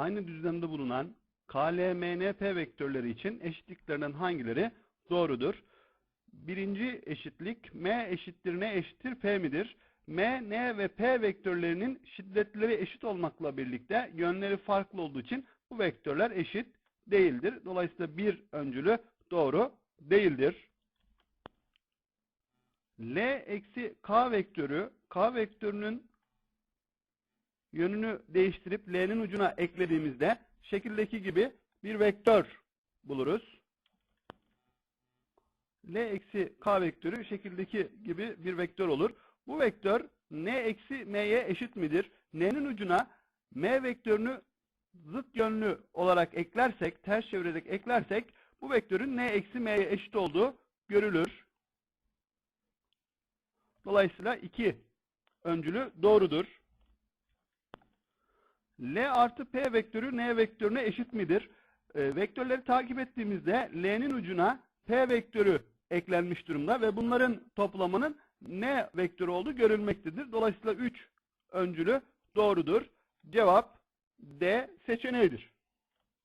aynı düzlemde bulunan KLMNP vektörleri için eşitliklerinden hangileri doğrudur? Birinci eşitlik M eşittir N eşittir P midir? M, N ve P vektörlerinin şiddetleri eşit olmakla birlikte yönleri farklı olduğu için bu vektörler eşit değildir. Dolayısıyla bir öncülü doğru değildir. L eksi K vektörü, K vektörünün yönünü değiştirip L'nin ucuna eklediğimizde şekildeki gibi bir vektör buluruz. L eksi K vektörü şekildeki gibi bir vektör olur. Bu vektör N eksi M'ye eşit midir? N'nin ucuna M vektörünü zıt yönlü olarak eklersek, ters çevirerek eklersek bu vektörün N eksi M'ye eşit olduğu görülür. Dolayısıyla 2 öncülü doğrudur. L artı P vektörü N vektörüne eşit midir? E, vektörleri takip ettiğimizde L'nin ucuna P vektörü eklenmiş durumda ve bunların toplamının N vektörü olduğu görülmektedir. Dolayısıyla 3 öncülü doğrudur. Cevap D seçeneğidir.